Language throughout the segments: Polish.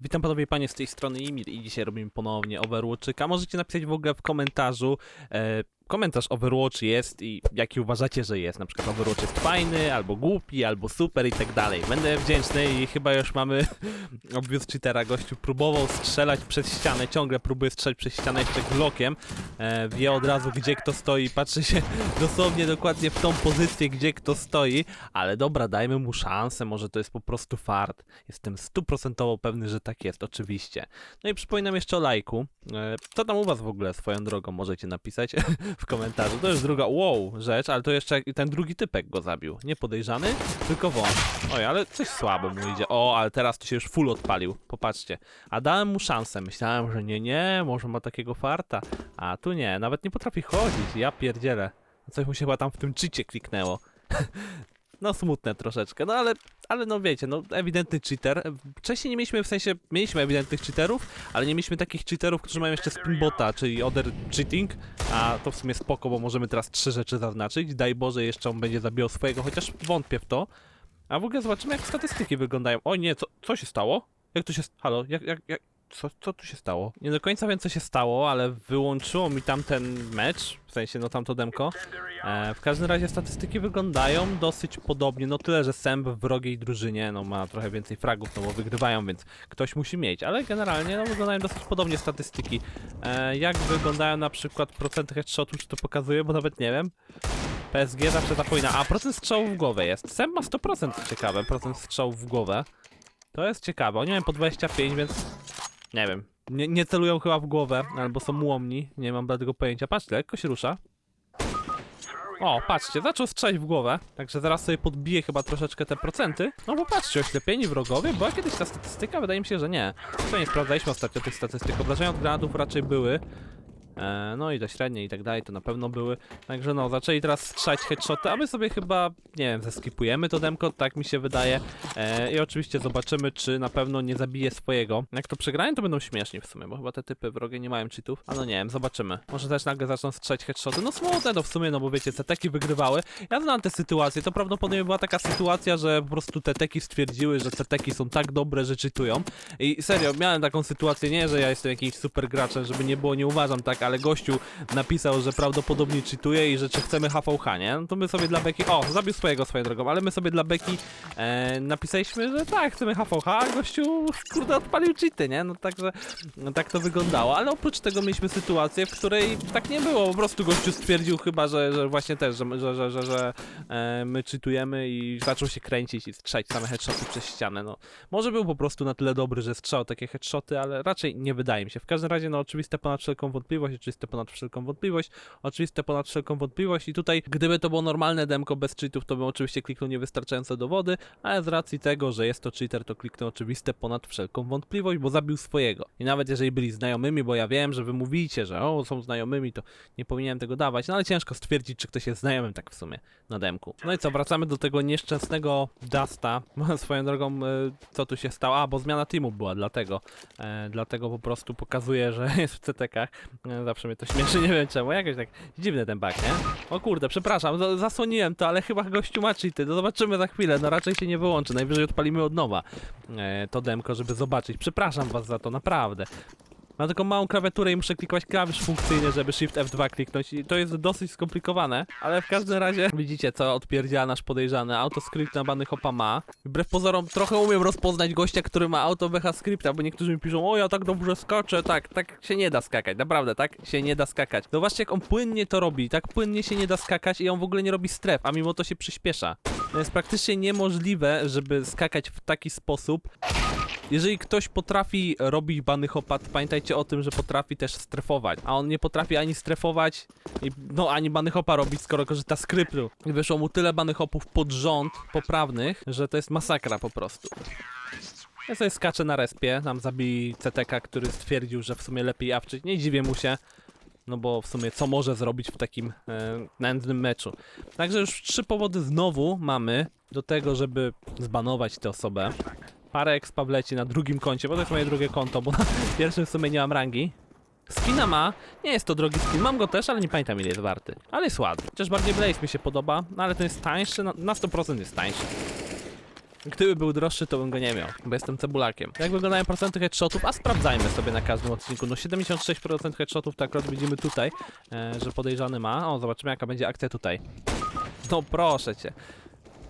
Witam panowie i panie z tej strony Imir i dzisiaj robimy ponownie Overwatczyka. Możecie napisać w ogóle w komentarzu e, komentarz Overwatch jest i jaki uważacie, że jest. Na przykład Overwatch jest fajny, albo głupi, albo super i tak dalej. Będę wdzięczny i chyba już mamy obvious cheatera. Gościu próbował strzelać przez ścianę, ciągle próbuje strzelać przez ścianę jeszcze glokiem. E, wie od razu gdzie kto stoi, patrzy się dosłownie dokładnie w tą pozycję, gdzie kto stoi. Ale dobra, dajmy mu szansę, może to jest po prostu fart. Jestem stuprocentowo pewny, że tak jest, oczywiście. No i przypominam jeszcze o lajku. E, Co tam u was w ogóle swoją drogą możecie napisać w komentarzu. To jest druga, wow, rzecz, ale to jeszcze ten drugi typek go zabił. Nie podejrzany, tylko wąż. Oj, ale coś słabo mu idzie. O, ale teraz to się już full odpalił. Popatrzcie. A dałem mu szansę. Myślałem, że nie, nie, może ma takiego farta. A tu nie, nawet nie potrafi chodzić. Ja pierdzielę. Coś mu się chyba tam w tym czycie kliknęło. No smutne troszeczkę, no ale, ale no wiecie, no ewidentny cheater. Wcześniej nie mieliśmy, w sensie, mieliśmy ewidentnych cheaterów, ale nie mieliśmy takich cheaterów, którzy mają jeszcze spinbota, czyli other cheating, a to w sumie spoko, bo możemy teraz trzy rzeczy zaznaczyć. Daj Boże, jeszcze on będzie zabijał swojego, chociaż wątpię w to. A w ogóle zobaczymy, jak statystyki wyglądają. O nie, co, co się stało? Jak to się, halo, jak, jak, jak, co, co tu się stało? Nie do końca wiem, co się stało, ale wyłączyło mi tamten mecz, w sensie, no tamto demko. E, w każdym razie statystyki wyglądają dosyć podobnie, no tyle, że Sęb w wrogiej drużynie, no ma trochę więcej fragów, no bo wygrywają, więc ktoś musi mieć, ale generalnie, no wyglądają dosyć podobnie statystyki. E, jak wyglądają na przykład procenty headshotu, czy to pokazuje, bo nawet nie wiem. PSG zawsze zapomina, a procent strzałów w głowę jest. Sęb ma 100% ciekawe, procent strzałów w głowę. To jest ciekawe, oni mają po 25, więc nie wiem. Nie, nie celują chyba w głowę, albo są ułomni, nie mam bladego pojęcia. Patrzcie, lekko się rusza. O, patrzcie, zaczął strzelać w głowę, także zaraz sobie podbiję chyba troszeczkę te procenty. No bo patrzcie, oślepieni wrogowie, była kiedyś ta statystyka? Wydaje mi się, że nie. Co nie sprawdzaliśmy ostatnio tych statystyk. Obrażenia od granatów raczej były. E, no i te średnie i tak dalej, to na pewno były. Także no, zaczęli teraz strzelać headshoty, a my sobie chyba, nie wiem, zeskipujemy to demko, tak mi się wydaje. E, I oczywiście zobaczymy, czy na pewno nie zabije swojego. Jak to przegrają, to będą śmieszni w sumie, bo chyba te typy wrogie nie mają cheatów. A no nie wiem, zobaczymy. Może też nagle zaczną strzelać headshoty. No smutne to w sumie, no bo wiecie, CTki wygrywały. Ja znam te sytuacje, to prawdopodobnie była taka sytuacja, że po prostu te teki stwierdziły, że CTki są tak dobre, że czytują. I serio, miałem taką sytuację, nie, że ja jestem jakimś super graczem, żeby nie było, nie uważam tak, ale gościu napisał, że prawdopodobnie cheatuje i że czy chcemy HVH, nie? No to my sobie dla Beki, o, zabił swojego swoją drogą, ale my sobie dla Beki e, napisaliśmy, że tak, chcemy HVH, a gościu, kurde, odpalił cheaty, nie? No także, no, tak to wyglądało, ale oprócz tego mieliśmy sytuację, w której tak nie było, po prostu gościu stwierdził chyba, że, że właśnie też, że, że, że, że, że e, my cheatujemy i zaczął się kręcić i strzać same headshoty przez ścianę, no. Może był po prostu na tyle dobry, że strzał takie headshoty, ale raczej nie wydaje mi się. W każdym razie, no oczywiste ponad wszelką wątpliwość, oczywiste ponad wszelką wątpliwość, oczywiste ponad wszelką wątpliwość i tutaj, gdyby to było normalne demko bez cheatów, to bym oczywiście kliknął niewystarczające dowody, ale z racji tego, że jest to cheater, to kliknę oczywiste ponad wszelką wątpliwość, bo zabił swojego. I nawet jeżeli byli znajomymi, bo ja wiem, że wy mówicie, że o, są znajomymi, to nie powinienem tego dawać, no ale ciężko stwierdzić, czy ktoś jest znajomym tak w sumie na demku. No i co, wracamy do tego nieszczęsnego Dusta. Swoją drogą, y, co tu się stało? A, bo zmiana teamu była, dlatego. E, dlatego po prostu pokazuje, że jest w CTK. Zawsze mnie to śmieszy, nie wiem czemu. Jakoś tak dziwny ten bug, nie? O kurde, przepraszam, za- zasłoniłem to, ale chyba gościu ma cheaty. No zobaczymy za chwilę, no raczej się nie wyłączy. Najwyżej odpalimy od nowa e, to demko, żeby zobaczyć. Przepraszam was za to, naprawdę. Mam taką małą klawiaturę i muszę klikować klawisz funkcyjny, żeby Shift F2 kliknąć i to jest dosyć skomplikowane, ale w każdym razie widzicie co odpierdziela nasz podejrzany. Autoscript na bany hopa ma. Wbrew pozorom trochę umiem rozpoznać gościa, który ma auto BH scripta, bo niektórzy mi piszą, o ja tak dobrze skaczę, tak, tak się nie da skakać, naprawdę, tak się nie da skakać. Zobaczcie jak on płynnie to robi, tak płynnie się nie da skakać i on w ogóle nie robi stref, a mimo to się przyspiesza. To jest praktycznie niemożliwe, żeby skakać w taki sposób, jeżeli ktoś potrafi robić bany hopa, to pamiętajcie o tym, że potrafi też strefować. A on nie potrafi ani strefować, no ani bany hopa robić, skoro korzysta z skryptu. I wyszło mu tyle bany hopów pod rząd poprawnych, że to jest masakra po prostu. Ja sobie skaczę na respie, tam zabij CTK, który stwierdził, że w sumie lepiej awczyć. Nie dziwię mu się, no bo w sumie co może zrobić w takim e, nędznym meczu. Także już trzy powody znowu mamy do tego, żeby zbanować tę osobę. Parę expa wleci na drugim koncie, bo to jest moje drugie konto, bo na pierwszym w sumie nie mam rangi. Skina ma, nie jest to drogi skin, mam go też, ale nie pamiętam ile jest warty. Ale jest ładny. Chociaż bardziej Blaze mi się podoba, no ale ten jest tańszy, no, na 100% jest tańszy. Gdyby był droższy, to bym go nie miał, bo jestem cebulakiem. Jak wyglądają procenty headshotów? A sprawdzajmy sobie na każdym odcinku. No 76% headshotów tak akurat widzimy tutaj, e, że podejrzany ma. O, zobaczymy jaka będzie akcja tutaj. No proszę cię.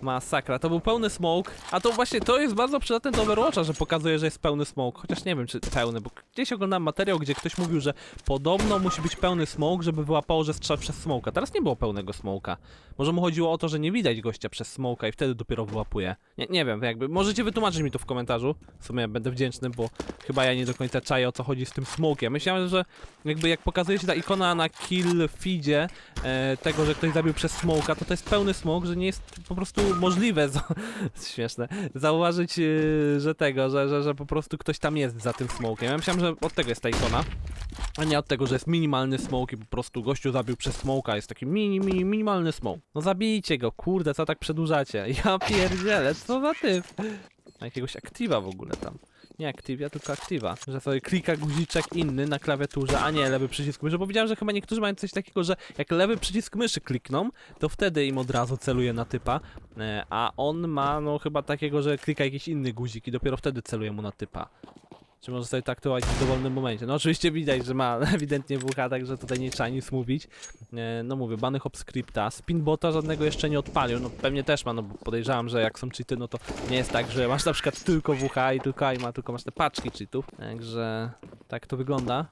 Masakra, to był pełny smoke, a to właśnie to jest bardzo przydatne do Overwatcha, że pokazuje, że jest pełny smoke, chociaż nie wiem czy pełny, bo gdzieś oglądałem materiał, gdzie ktoś mówił, że podobno musi być pełny smoke, żeby wyłapało, że strzał przez smoka. Teraz nie było pełnego smoka. Może mu chodziło o to, że nie widać gościa przez smoka i wtedy dopiero wyłapuje. Nie, nie wiem, jakby, możecie wytłumaczyć mi to w komentarzu, w sumie będę wdzięczny, bo chyba ja nie do końca czaję o co chodzi z tym smokiem. Myślałem, że jakby jak pokazuje się ta ikona na kill feedzie e, tego, że ktoś zabił przez smoka, to to jest pełny smoke, że nie jest po prostu możliwe, śmieszne, zauważyć, e, że tego, że, że, że po prostu ktoś tam jest za tym smokiem. Ja myślałem, że od tego jest ta ikona, a nie od tego, że jest minimalny smoke i po prostu gościu zabił przez smoka, jest taki mini, mini, minimalny smoke. No zabijcie go, kurde, co tak przedłużacie? Ja pierdzielę, co za typ? Jakiegoś aktywa w ogóle tam. Nie Activia, tylko Activa. Że sobie klika guziczek inny na klawiaturze, a nie lewy przycisk myszy. Bo widziałem, że chyba niektórzy mają coś takiego, że jak lewy przycisk myszy klikną, to wtedy im od razu celuje na typa. E, A on ma, no chyba takiego, że klika jakiś inny guzik i dopiero wtedy celuje mu na typa. Czy może sobie taktować w dowolnym momencie. No oczywiście widać, że ma ewidentnie WH, także tutaj nie trzeba nic mówić. E, No mówię, bany hop scripta. Spinbota żadnego jeszcze nie odpalił. No pewnie też ma, no bo podejrzewam, że jak są cheaty, no to nie jest tak, że masz na przykład tylko WH i tylko AIMA, tylko masz te paczki cheatów. Także tak to wygląda.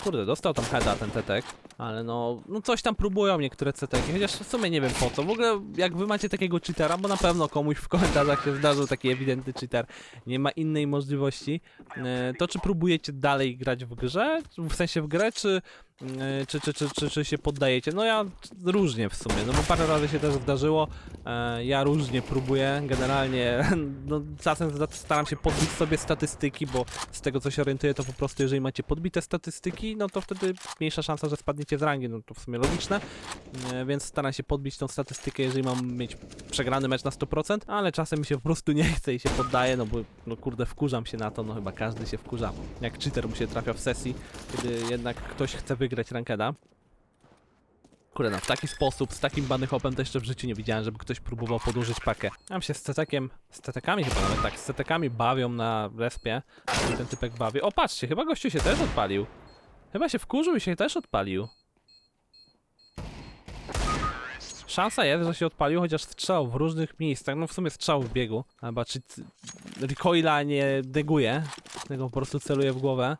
Kurde, dostał tam heada ten tetek, ale no, no coś tam próbują niektóre ceteki, chociaż w sumie nie wiem po co. W ogóle jak wy macie takiego cheatera, bo na pewno komuś w komentarzach się zdarzył taki ewidentny cheater, nie ma innej możliwości, e, to czy próbujecie dalej grać w grze, w sensie w grę, czy, czy, czy, czy, czy, czy się poddajecie? No ja różnie w sumie, no bo parę razy się też zdarzyło, e, ja różnie próbuję, generalnie no, czasem staram się podbić sobie statystyki, bo z tego co się orientuję, to po prostu jeżeli macie podbite statystyki, no to wtedy mniejsza szansa, że spadniecie z rangi, no to w sumie logiczne, e, więc staram się podbić tą statystykę, jeżeli mam mieć przegrany mecz na 100%, ale czasem mi się po prostu nie chce i się poddaję, no bo no kurde wkurzam się na to, no chyba każdy się wkurza, jak cheater mu się trafia w sesji, kiedy jednak ktoś chce wygrać rankeda. Kurde, no w taki sposób, z takim bany hopem to jeszcze w życiu nie widziałem, żeby ktoś próbował podłużyć pakę. Tam się z cetekiem, z cetekami chyba nawet tak, z cetekami bawią na respie. Ten typek bawi. O, patrzcie, chyba gościu się też odpalił. Chyba się wkurzył i się też odpalił. Szansa jest, że się odpalił, chociaż strzał w różnych miejscach, no w sumie strzał w biegu. Chyba czy recoila nie neguje, tylko po prostu celuje w głowę.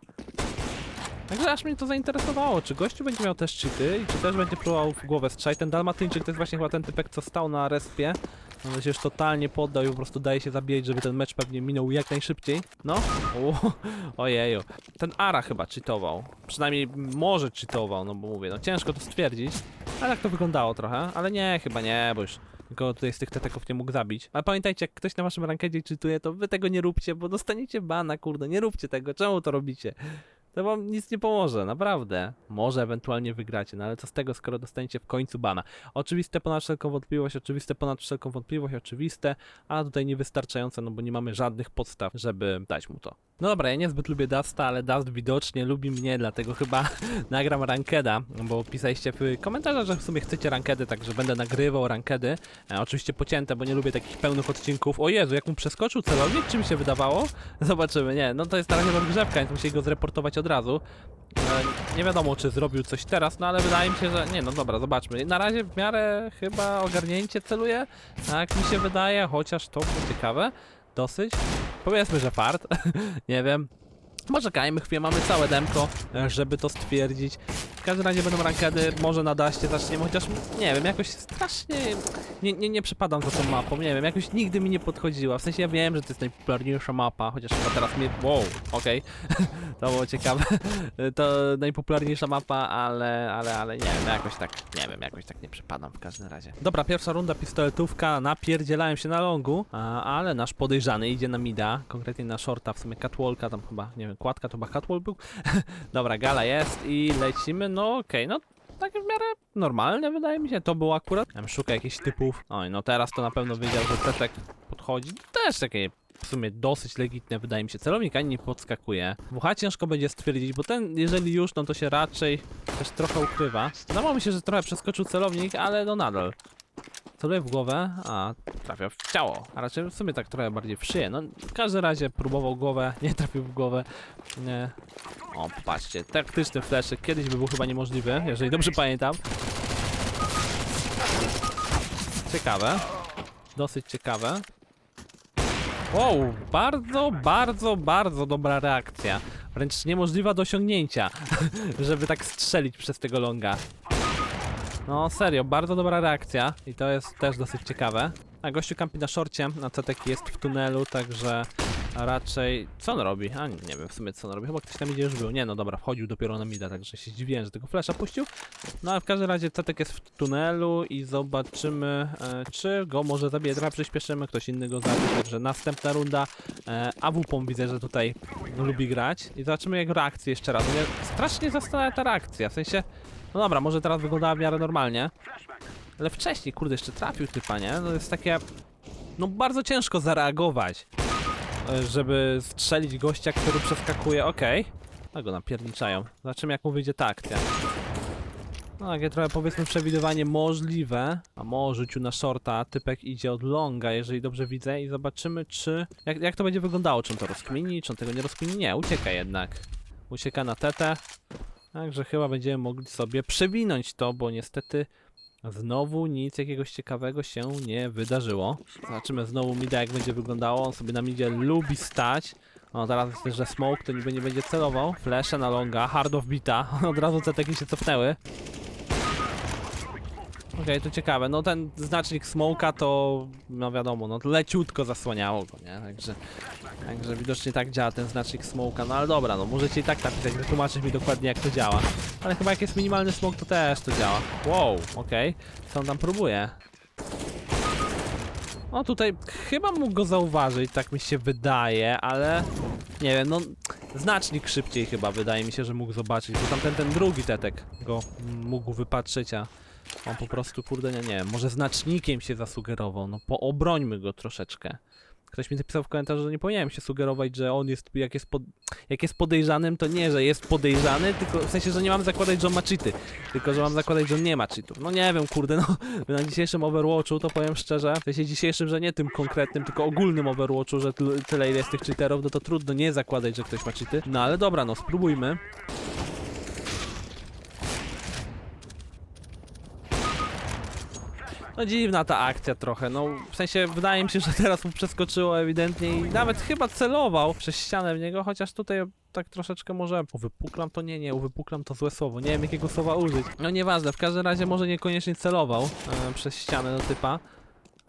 Także aż mnie to zainteresowało, czy gościu będzie miał też cheaty i czy też będzie próbował w głowę strzać. Ten Dalmatyńczyk to jest właśnie chyba ten typek, co stał na respie. On się już totalnie poddał i po prostu daje się zabijać, żeby ten mecz pewnie minął jak najszybciej. No, o, ojeju. Ten Ara chyba cheatował. Przynajmniej może cheatował, no bo mówię, no ciężko to stwierdzić. Ale tak to wyglądało trochę, ale nie, chyba nie, bo już nikogo tutaj z tych teteków nie mógł zabić. Ale pamiętajcie, jak ktoś na waszym rankedzie czytuje, to wy tego nie róbcie, bo dostaniecie bana, kurde, nie róbcie tego, czemu to robicie? To wam nic nie pomoże, naprawdę. Może ewentualnie wygracie, no ale co z tego, skoro dostaniecie w końcu bana. Oczywiste ponad wszelką wątpliwość, oczywiste ponad wszelką wątpliwość, oczywiste, a tutaj niewystarczające, no bo nie mamy żadnych podstaw, żeby dać mu to. No dobra, ja niezbyt lubię Dusta, ale Dust widocznie lubi mnie, dlatego chyba nagram rankeda, bo pisaliście w komentarzach, że w sumie chcecie rankedy, także będę nagrywał rankedy. E, oczywiście pocięte, bo nie lubię takich pełnych odcinków. O Jezu, jak mu przeskoczył celownik, czy mi się wydawało? Zobaczymy, nie, no to jest razie rozgrzewka, więc musieli go zreportować od razu. E, nie wiadomo, czy zrobił coś teraz, no ale wydaje mi się, że nie, no dobra, zobaczmy. Na razie w miarę chyba ogarnięcie celuje, tak mi się wydaje, chociaż to było ciekawe. Dosyć. Powiedzmy, że fart. nie wiem. Poczekajmy chwilę, mamy całe demko, e, żeby to stwierdzić. W każdym razie będą rankedy, może na daście zaczniemy, chociaż nie wiem, jakoś strasznie nie, nie, nie przepadam za tą mapą, nie wiem, jakoś nigdy mi nie podchodziła. W sensie ja wiem, że to jest najpopularniejsza mapa, chociaż chyba teraz mnie... Wow, okej, to było ciekawe. to najpopularniejsza mapa, ale, ale, ale nie wiem, jakoś tak, nie wiem, jakoś tak nie przepadam w każdym razie. Dobra, pierwsza runda pistoletówka, napierdzielałem się na longu, ale nasz podejrzany idzie na mida, konkretnie na shorta, w sumie catwalka, tam chyba, nie wiem, kładka to chyba catwalk był. Dobra, gala jest i lecimy, no okej, no tak w miarę normalne wydaje mi się, to było akurat. Ja bym szukał jakichś typów. Oj, no teraz to na pewno wiedział, że Tetek podchodzi. Też takie w sumie dosyć legitne wydaje mi się. Celownik ani nie podskakuje. WH ciężko będzie stwierdzić, bo ten, jeżeli już, no to się raczej też trochę ukrywa. Wydawało mi się, że trochę przeskoczył celownik, ale no nadal. Celuję w głowę, a trafia w ciało. A raczej w sumie tak trochę bardziej w szyję. No, w każdym razie próbował głowę, nie trafił w głowę. Nie. O, popatrzcie, taktyczny fleszyk. Kiedyś by był chyba niemożliwy, jeżeli dobrze pamiętam. Ciekawe. Dosyć ciekawe. Wow, bardzo, bardzo, bardzo dobra reakcja. Wręcz niemożliwa do osiągnięcia, żeby tak strzelić przez tego longa. No serio, bardzo dobra reakcja i to jest też dosyć ciekawe. A gościu kampi na szorcie, a Cetek jest w tunelu, także raczej... Co on robi? A nie wiem w sumie co on robi, chyba ktoś tam idzie już był. Nie no dobra, wchodził dopiero na mida, także się zdziwiłem, że tego flasha puścił. No ale w każdym razie Cetek jest w tunelu i zobaczymy, e, czy go może zabije. Trochę przyspieszymy, ktoś inny go zabije, także następna runda. E, AWP widzę, że tutaj lubi grać i zobaczymy jego reakcję jeszcze raz. Mnie strasznie zastanawia ta reakcja, w sensie... No dobra, może teraz wyglądała w miarę normalnie. Ale wcześniej, kurde, jeszcze trafił typa, nie? To jest takie... No bardzo ciężko zareagować, e, żeby strzelić gościa, który przeskakuje. Okej. Okay. go napierniczają. Zobaczymy, jak mu wyjdzie ta akcja. No, takie trochę powiedzmy przewidywanie możliwe. A mo rzucił na shorta, typek idzie od longa, jeżeli dobrze widzę i zobaczymy, czy... Jak, jak to będzie wyglądało? Czy on to rozkmini, czy on tego nie rozkmini? Nie, ucieka jednak. Ucieka na tetę. Także chyba będziemy mogli sobie przewinąć to, bo niestety znowu nic jakiegoś ciekawego się nie wydarzyło. Zobaczymy znowu mida jak będzie wyglądało. On sobie na midzie lubi stać. O, teraz też, że smoke to niby nie będzie celował. Flesze na longa, hardo wbita. Od razu ceteki się cofnęły. Okej, to ciekawe. No ten znacznik smoka to, no wiadomo, no leciutko zasłaniało go, nie? Także, także widocznie tak działa ten znacznik smoka. No ale dobra, no możecie i tak napisać, wytłumaczyć mi dokładnie jak to działa. Ale chyba jak jest minimalny smok, to też to działa. Wow, okej. Co on tam próbuje? No tutaj chyba mógł go zauważyć, tak mi się wydaje, ale nie wiem, no znacznik szybciej chyba wydaje mi się, że mógł zobaczyć, bo tamten ten drugi tetek go mógł wypatrzeć, a on po prostu, kurde, nie, nie wiem, może znacznikiem się zasugerował, no poobrońmy go troszeczkę. Ktoś mi napisał w komentarzu, że nie powinienem się sugerować, że on jest, jak jest, pod, jak jest podejrzanym, to nie, że jest podejrzany, tylko w sensie, że nie mam zakładać, że on ma cheaty, tylko że mam zakładać, że on nie ma cheatów. No nie wiem, kurde, no na dzisiejszym Overwatchu to powiem szczerze, w sensie dzisiejszym, że nie tym konkretnym, tylko ogólnym Overwatchu, że tyl- tyle ile jest tych cheaterów, no to trudno nie zakładać, że ktoś ma cheaty. No ale dobra, no spróbujmy. No dziwna ta akcja trochę, no w sensie wydaje mi się, że teraz mu przeskoczyło ewidentnie i nawet chyba celował przez ścianę w niego, chociaż tutaj tak troszeczkę może uwypuklam to nie, nie, uwypuklam to złe słowo, nie wiem jakiego słowa użyć. No nieważne, w każdym razie może niekoniecznie celował e, przez ścianę do typa.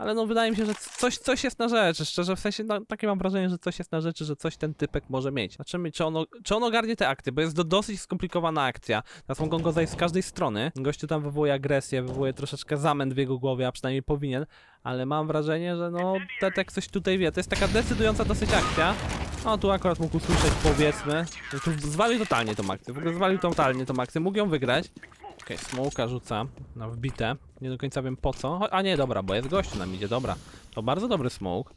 Ale no wydaje mi się, że coś, coś jest na rzeczy, szczerze, w sensie no, takie mam wrażenie, że coś jest na rzeczy, że coś ten typek może mieć. Zobaczymy, czy on, czy on ogarnie te akcje, bo jest to dosyć skomplikowana akcja. Teraz mogą go zajść z każdej strony. Gościu tam wywołuje agresję, wywołuje troszeczkę zamęt w jego głowie, a przynajmniej powinien. Ale mam wrażenie, że no, Tetek coś tutaj wie. To jest taka decydująca dosyć akcja. No tu akurat mógł usłyszeć, powiedzmy. Tu zwalił totalnie tą akcję, w ogóle zwalił totalnie tą akcję, mógł ją wygrać. Okej, okay, smoka rzuca na wbite. Nie do końca wiem po co. A nie, dobra, bo jest gościu nam idzie, dobra. To bardzo dobry smoke.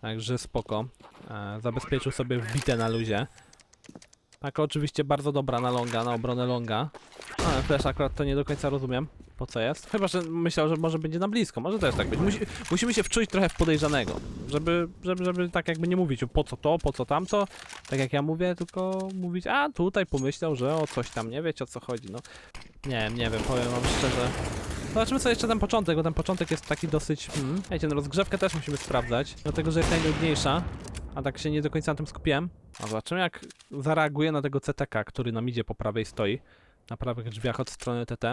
Także spoko. E, zabezpieczył sobie wbite na luzie. Tak, oczywiście bardzo dobra na longa, na obronę longa. Ale też akurat to nie do końca rozumiem, po co jest. Chyba, że myślał, że może będzie na blisko, może też tak być. Musi, musimy się wczuć trochę w podejrzanego, żeby, żeby, żeby tak jakby nie mówić po co to, po co tamto, tak jak ja mówię, tylko mówić, a tutaj pomyślał, że o coś tam, nie wiecie o co chodzi, no. Nie wiem, nie wiem, powiem wam szczerze. Zobaczymy sobie jeszcze ten początek, bo ten początek jest taki dosyć... Hmm. Wiecie, no rozgrzewkę też musimy sprawdzać, dlatego że jest najnudniejsza, a tak się nie do końca na tym skupiłem. A zobaczymy jak zareaguje na tego CTK, który nam idzie po prawej stoi, na prawych drzwiach od strony TT.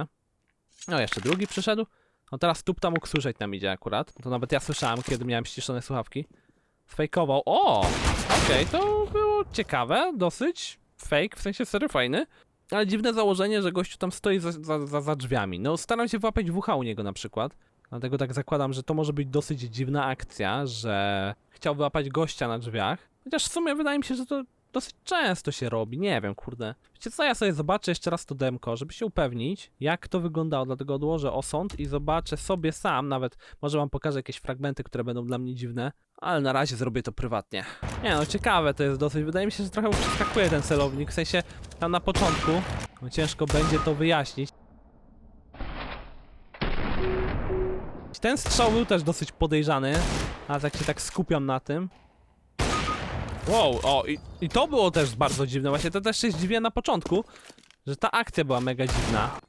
No jeszcze drugi przyszedł. No teraz Tupta mógł słyszeć nam idzie akurat. To nawet ja słyszałem, kiedy miałem ściszone słuchawki. Fejkował. O! Okej, to było ciekawe, dosyć. Fake, w sensie serio fajny. Ale dziwne założenie, że gościu tam stoi za, za, za, za drzwiami. No staram się włapać WH u niego na przykład. Dlatego tak zakładam, że to może być dosyć dziwna akcja, że chciał wyłapać gościa na drzwiach. Chociaż w sumie wydaje mi się, że to dosyć często się robi, nie wiem, kurde. Wiecie co, ja sobie zobaczę jeszcze raz to demko, żeby się upewnić, jak to wyglądało, dlatego odłożę osąd i zobaczę sobie sam, nawet może wam pokażę jakieś fragmenty, które będą dla mnie dziwne, ale na razie zrobię to prywatnie. Nie no, ciekawe to jest dosyć, wydaje mi się, że trochę przeskakuje ten celownik, w sensie tam na początku, no ciężko będzie to wyjaśnić. Ten strzał był też dosyć podejrzany, a jak się tak skupiam na tym. Wow, o, i, i to było też bardzo dziwne. Właśnie to też się zdziwiłem na początku, że ta akcja była mega dziwna.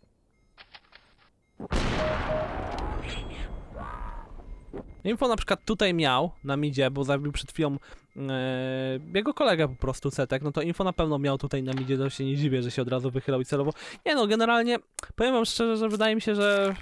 Info na przykład tutaj miał na midzie, bo zabił przed chwilą e, jego kolega po prostu Cetek, no to info na pewno miał tutaj na midzie, to się nie dziwię, że się od razu wychylał i celowo. Nie no, generalnie powiem wam szczerze, że wydaje mi się, że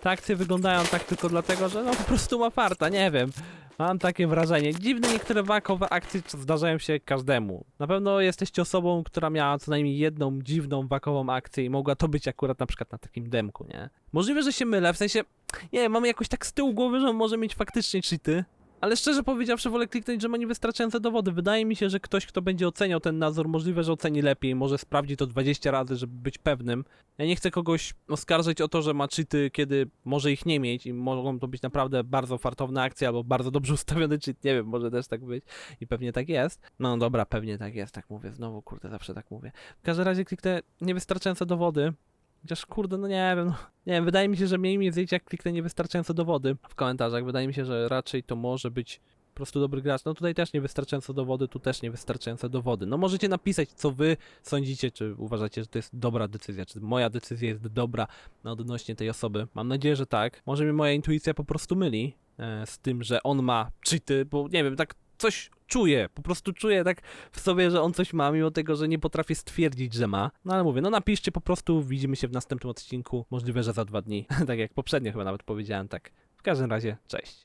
te akcje wyglądają tak tylko dlatego, że no po prostu ma farta, nie wiem. Mam takie wrażenie. Dziwne niektóre wakowe akcje zdarzają się każdemu. Na pewno jesteście osobą, która miała co najmniej jedną dziwną wakową akcję i mogła to być akurat na przykład na takim demku, nie? Możliwe, że się mylę, w sensie, nie mam jakoś tak z tyłu głowy, że może mieć faktycznie cheaty. Ale szczerze powiedziawszy, wolę kliknąć, że ma niewystarczające dowody. Wydaje mi się, że ktoś, kto będzie oceniał ten nadzór, możliwe, że oceni lepiej, może sprawdzi to 20 razy, żeby być pewnym. Ja nie chcę kogoś oskarżyć o to, że ma cheaty, kiedy może ich nie mieć i mogą to być naprawdę bardzo fartowne akcje albo bardzo dobrze ustawiony cheat, nie wiem, może też tak być i pewnie tak jest. No dobra, pewnie tak jest, tak mówię, znowu kurde, zawsze tak mówię. W każdym razie kliknę niewystarczające dowody, Chociaż kurde, no nie wiem, no, nie wiem, wydaje mi się, że mniej mi jak kliknę niewystarczające dowody w komentarzach. Wydaje mi się, że raczej to może być po prostu dobry gracz. No tutaj też niewystarczające dowody, tu też niewystarczające dowody. No możecie napisać, co wy sądzicie, czy uważacie, że to jest dobra decyzja, czy moja decyzja jest dobra no, odnośnie tej osoby. Mam nadzieję, że tak. Może mi moja intuicja po prostu myli e, z tym, że on ma cheaty, bo nie wiem, tak coś czuję, po prostu czuję tak w sobie, że on coś ma, mimo tego, że nie potrafię stwierdzić, że ma. No ale mówię, no napiszcie po prostu, widzimy się w następnym odcinku, możliwe, że za dwa dni, tak jak poprzednio chyba nawet powiedziałem, tak. W każdym razie, cześć.